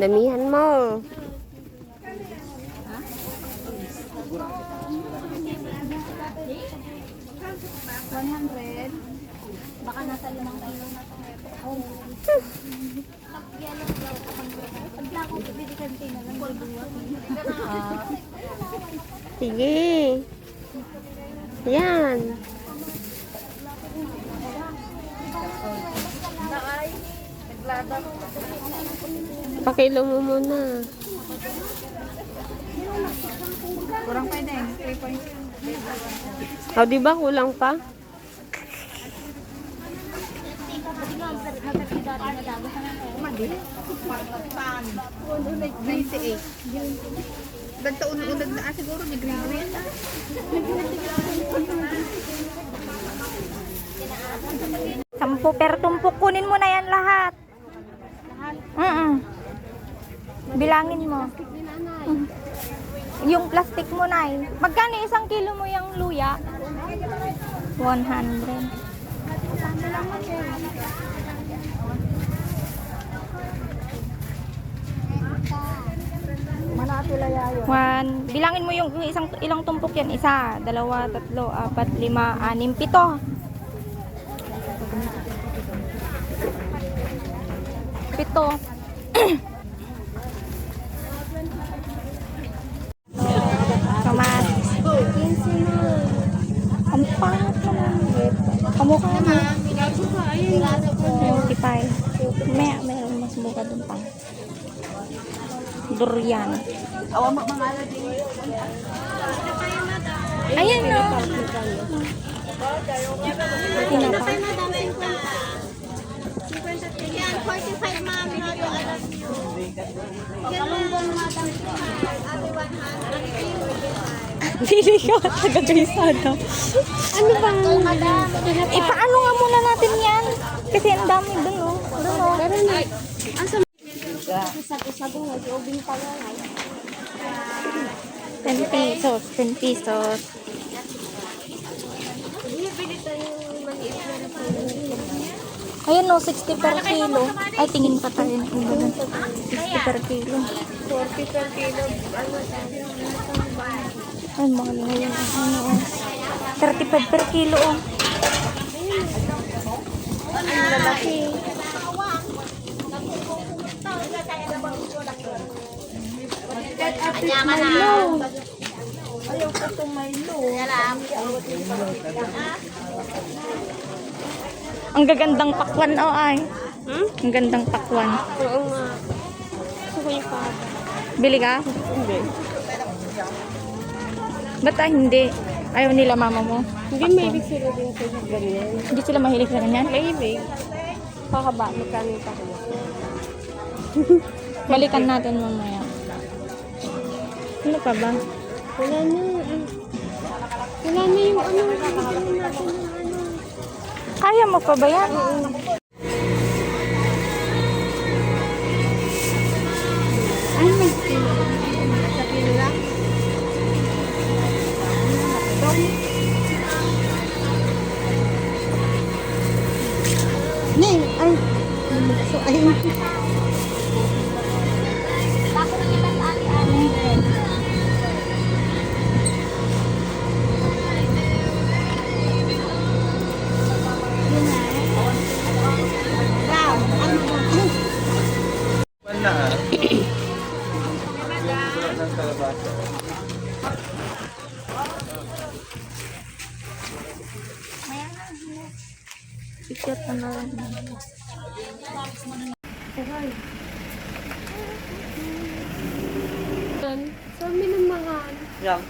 Damihan mo. Baka nasa limang kilo na to. Oh. Pagla ko pwede kantina ng bulbuwa. Sige. Yan. Pakilo mo muna. Kurang pwede. 3.0. O, di ba kulang pa? 98. Nagtaon-unag na ah, siguro ni Green Green. Sampu per tumpok. Kunin mo na yan lahat. Mm Bilangin mo. Mm. Yung plastic mo na eh. Magkano isang kilo mo yung luya? 100. One. Bilangin mo yung isang ilang tumpok yan. Isa, dalawa, tatlo, apat, lima, anim, pito. Pito. Kamat. Ang pangit naman. Kamukha mo. 25. May, mayroon mas mukha dun pa. Durian. Ayan no. Tinapa. Yan, 45 mami. Galunggong madam. Ate 100. Pili ka. Taga-Gaysada. Ano bang? Ipaano nga muna natin yan? Kasi ang dami dun oh. Dun oh. Sago-sago nga, giubing pa nga. 10 pesos. 10 pesos. Bili tayo maliit na. Ayun no, 60 per kilo. Ay, tingin pa tayo. ng iba dun. 60 per kilo. 40 per kilo. Ano Ay, mahal ngayon. Ano oh. 35 per kilo oh. Ang lalaki. Kanya ka na. Ayaw ko itong Milo. Ang gagandang pakwan oh ay. Hmm? Ang gandang pakwan. Oo nga. Gusto ko yung pa. Bili ka? Hindi. Ba't ah, hindi? Ayaw nila mama mo? Hindi may ibig sila din sa ganyan. Hindi sila mahilig sa ganyan? May ibig. Pakaba, magkano yung pakaba? Balikan natin mamaya. Ano pa ba? Wala na. ah. Wala na yung ano. Bibigyan natin ng ano. Kaya mo pa ba yan? Ay. Nay, ay. So, ay. Ko na lang. Sa amin ng mga Yan.